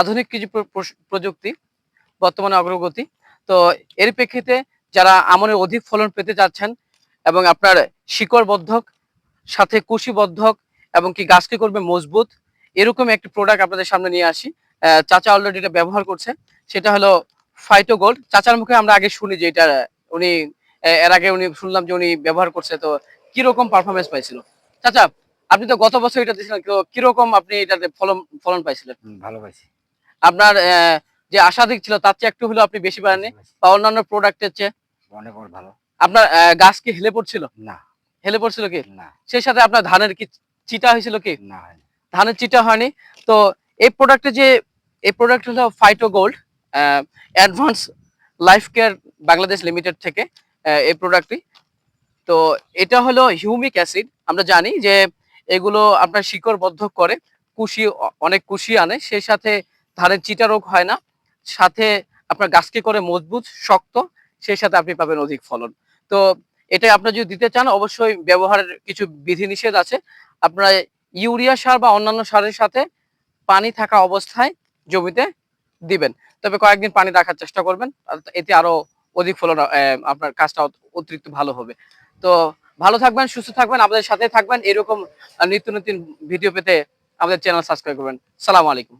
আধুনিক কৃষি প্রযুক্তি, বর্তমানে অগ্রগতি। তো এর প্রেক্ষিতে যারা আমনের অধিক ফলন পেতে যাচ্ছেন এবং আপনার শিকড় বদ্ধক সাথে কুশি বদ্ধক এবং কি গাছকে করবে মজবুত, এরকম একটি প্রোডাক্ট আপনাদের সামনে নিয়ে আসি। চাচা অলরেডি এটা ব্যবহার করছে। সেটা হলো ফাইটো গোল্ড চাচার মুখে আমরা আগে শুনি যে এটা, উনি এর আগে উনি শুনলাম যে উনি ব্যবহার করছে। তো কীরকম পারফরমেন্স পাইছিল? চাচা, আপনি তো গত বছর এটা দিয়েছিলেন কীরকম আপনি এটাতে ফলন ফলন পাইছিলেন? ভালো পাইছি। আপনার যে আশাধিক ছিল তার চেয়ে একটু হলেও আপনি বেশি পাননি? বা অন্যান্য প্রোডাক্টের চেয়ে? অনেক ভালো। আপনার গাছ কি হেলে পড়ছিল? না। হেলে পড়ছিল কি? না। সেই সাথে আপনার ধানের কি চিটা হয়েছিল কি? না। ধানের চিটা হয়নি। তো এই প্রোডাক্টে যে এই প্রোডাক্ট হলো phyto gold advance life care Bangladesh limited থেকে এই প্রোডাক্টটি তো এটা হলো হিউমিক অ্যাসিড আমরা জানি যে এগুলো আপনার শিকড় বদ্ধ করে কুশি অনেক কুশি আনে। সেই সাথে ধানের চিটা রোগ হয় না। সাথে আপনার গাছকে করে মজবুত, শক্ত, সেই সাথে আপনি পাবেন অধিক ফলন। তো এটা আপনার যদি দিতে চান, অবশ্যই ব্যবহারের কিছু বিধিনিষেধ আছে। আপনারা ইউরিয়া সার বা অন্যান্য সারের সাথে পানি থাকা অবস্থায় জমিতে দিবেন। তবে কয়েকদিন পানি রাখার চেষ্টা করবেন এতে আরও অধিক ফলন আপনার কাজটা অতিরিক্ত ভালো হবে। তো ভালো থাকবেন, সুস্থ থাকবেন, আমাদের সাথে থাকবেন। এরকম নিত্য নতুন ভিডিও পেতে আমাদের চ্যানেল সাবস্ক্রাইব করবেন। সালাম আলাইকুম।